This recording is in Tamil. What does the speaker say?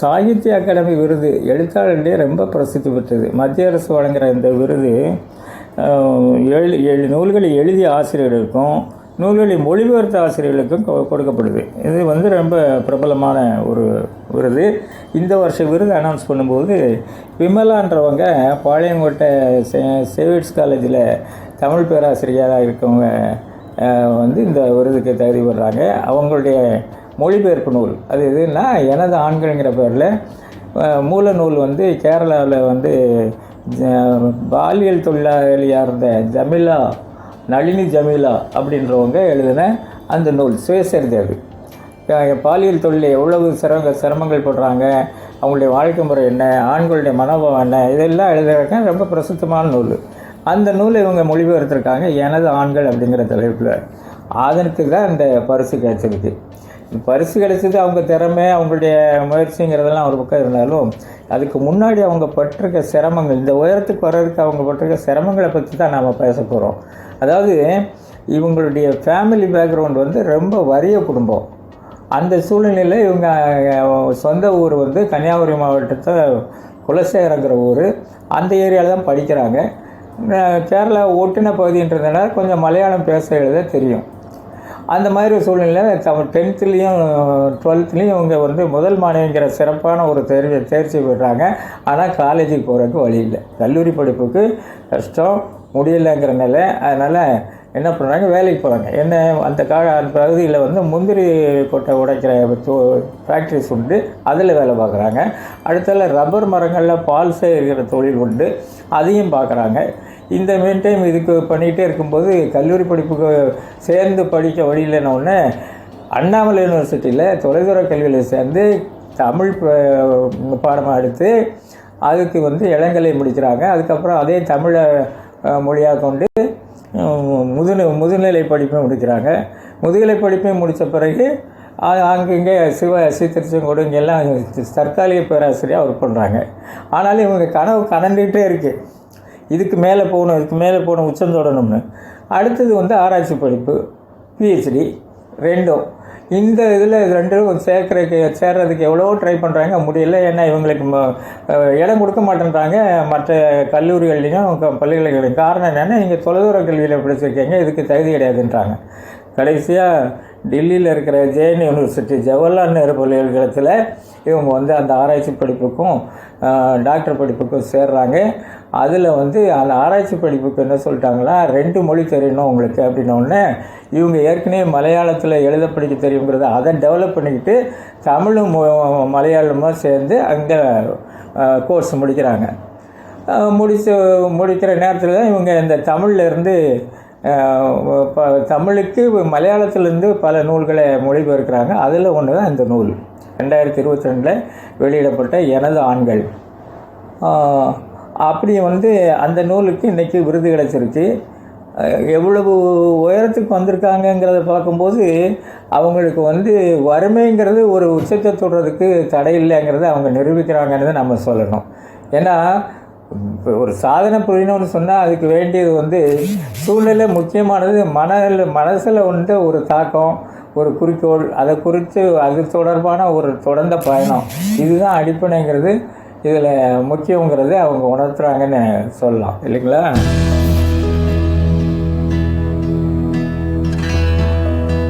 சாகித்ய அகாடமி விருது எழுத்தாளர்களே ரொம்ப பிரசித்தி பெற்றது. மத்திய அரசு வழங்குகிற இந்த விருது ஏழு ஏழு நூல்களை எழுதிய ஆசிரியர்களுக்கும் நூல்களை மொழிபெயர்த்த ஆசிரியர்களுக்கும் கொ- கொடுக்கப்படுது. இது வந்து ரொம்ப பிரபலமான ஒரு விருது. இந்த வருஷ விருது அனௌன்ஸ் பண்ணும்போது விமலான்றவங்க பாளையங்கோட்டை சே சேவிட்ஸ் காலேஜில் தமிழ் பேராசிரியராக இருக்கவங்க வந்து இந்த விருதுக்கு தகுதி பெறாங்க. அவங்களுடைய மொழிபெயர்ப்பு நூல். அது எதுன்னா எனது ஆண்கள்ங்கிற பேரில் மூல நூல் வந்து கேரளாவில் வந்து ஜ- பாலியல் தொழிலாளியாக இருந்த ஜமிலா நளினி ஜமீலா அப்படின்றவங்க எழுதின அந்த நூல் சுயசரிதை அது. பாலியல் தொழிலில் எவ்வளவு சிரமங்க சிரமங்கள் படுறாங்க அவங்களுடைய வாழ்க்கை முறை என்ன ஆண்களுடைய மனோபாவம் என்ன இதெல்லாம் எழுதுறதுக்கு ரொம்ப பிரசித்தமான நூல். அந்த நூலை இவங்க மொழிபெயர்த்திருக்காங்க எனது ஆண்கள் அப்படிங்கிற தலைப்பில். அதனுக்கு தான் இந்த பரிசு கிடைச்சிருக்கு. பரிசு கிடைச்சது அவங்க திறமை அவங்களுடைய முயற்சிங்கிறதெல்லாம் ஒரு பக்கம் இருந்தாலும் அதுக்கு முன்னாடி அவங்க பட்டிருக்க சிரமங்கள் இந்த உயரத்துக்கு வர்றதுக்கு அவங்க பட்டிருக்க சிரமங்களை பற்றி தான் நாம் பேச போகிறோம் அதாவது இவங்களுடைய ஃபேமிலி பேக்ரவுண்ட் வந்து ரொம்ப வறிய குடும்பம். அந்த சூழ்நிலையில் இவங்க சொந்த ஊர் வந்து கன்னியாகுமரி மாவட்டத்தை குலசேகரங்கிற ஊர். அந்த ஏரியாவில் தான் படிக்கிறாங்க. கேரளா ஒட்டின பகுதின்றதுனால கொஞ்சம் மலையாளம் பேச எழுத தெரியும். அந்த மாதிரி ஒரு சூழ்நிலையில் தமிழ் டென்த்துலேயும் டுவெல்த்துலேயும் இவங்க வந்து முதல் மாணவிங்கிற சிறப்பான ஒரு தேர்வு தேர்ச்சி பெறாங்க ஆனால் காலேஜுக்கு போகிறதுக்கு வழி இல்லை. கல்லூரி படிப்புக்கு கஷ்டம் முடியலைங்கிற நிலை. அதனால் என்ன பண்ணுறாங்க வேலைக்கு போகிறாங்க என்ன அந்த கா அந்த பகுதியில் வந்து முந்திரி கொட்டை உடைக்கிற ஃபேக்ட்ரிஸ் உண்டு. அதில் வேலை பார்க்குறாங்க. அடுத்தால ரப்பர் மரங்களில் பால் சேகரிக்கிற தொழில் உண்டு. அதையும் பார்க்குறாங்க. இந்த மெயின் டைம் இதுக்கு பண்ணிகிட்டே இருக்கும்போது கல்லூரி படிப்புக்கு சேர்ந்து படிக்க வழி இல்லைன்ன அண்ணாமலை யூனிவர்சிட்டியில் தொலைதூர கல்வியில் சேர்ந்து தமிழ் பாடமாக எடுத்து அதுக்கு வந்து இளங்கலை முடிக்கிறாங்க. அதுக்கப்புறம் அதே தமிழை மொழியாக கொண்டு முதுநிலை முதுநிலை படிப்பை முடிக்கிறாங்க. முதுகலை படிப்பை முடித்த பிறகு அ- அங்கங்கே சிவ சீத்திருச்சங்கோடு இங்கெல்லாம் தற்காலிக பேராசிரியராக ஒர்க் பண்ணுறாங்க ஆனாலும் இவங்க கனவு கனந்துக்கிட்டே இருக்குது இதுக்கு மேலே போகணும் இதுக்கு மேலே போகணும் உச்சம் தொடணும்னு. அடுத்தது வந்து ஆராய்ச்சி படிப்பு பிஹெச்டி ரெண்டும். இந்த இதில் ரெண்டும் சேர்க்குறதுக்கு சேர்றதுக்கு எவ்வளோ ட்ரை பண்ணுறாங்க முடியல. ஏன்னா இவங்களுக்கு இடம் கொடுக்க மாட்டேன்றாங்க. மற்ற கல்லூரிகள்லையும் க- பல்கலைக்கழகம் காரணம் என்னென்னா நீங்கள் தொலைதூர கல்வியில் படிச்சிருக்கீங்க இதுக்கு தகுதி கிடையாதுன்றாங்க. கடைசியாக டெல்லியில் இருக்கிற ஜெயின் யூனிவர்சிட்டி ஜவஹர்லால் நேரு பல்கலைக்கழகத்தில் இவங்க வந்து அந்த ஆராய்ச்சி படிப்புக்கும் டாக்டர் படிப்புக்கும் சேர்றாங்க. அதில் வந்து அந்த ஆராய்ச்சி படிப்புக்கு என்ன சொல்லிட்டாங்களா ரெண்டு மொழி தெரியணும் உங்களுக்கு அப்படின்னோடனே இவங்க ஏற்கனவே மலையாளத்தில் எழுத படிக்க தெரியுங்கிறத அதை டெவலப் பண்ணிக்கிட்டு தமிழும் மலையாளமும் சேர்ந்து அங்கே கோர்ஸ் முடிக்கிறாங்க. முடிச்சு முடிக்கிற நேரத்தில் தான் இவங்க இந்த தமிழ்லேருந்து தமிழுக்கு மலையாளத்திலேருந்து பல நூல்களை மொழிபெயர்க்கிறாங்க. அதில் ஒன்று தான் இந்த நூல். ரெண்டாயிரத்தி இருபத்தி ரெண்டில் வெளியிடப்பட்ட எனது ஆண்கள் அப்படி வந்து அந்த நூலுக்கு இன்றைக்கி விருது கிடச்சிருச்சு. எவ்வளவு உயரத்துக்கு வந்திருக்காங்கங்கிறத பார்க்கும்போது அவங்களுக்கு வந்து வறுமைங்கிறது ஒரு உச்சத்தை தொடுறதுக்கு தடை இல்லைங்கிறத அவங்க நிரூபிக்கிறாங்கன்னு நம்ம சொல்லணும். ஏன்னா இப்போ ஒரு சாதனை புரியணும்னு சொன்னால் அதுக்கு வேண்டியது வந்து சூழ்நிலை முக்கியமானது மன மனசில் வந்து ஒரு தாக்கம் ஒரு குறிக்கோள் அதை குறித்து அது தொடர்பான ஒரு தொடர்ந்த பயணம். இதுதான் அடிப்படைங்கிறது. இதில் முக்கியங்கிறது அவங்க உணர்த்துறாங்கன்னு சொல்லலாம். இல்லைங்களா?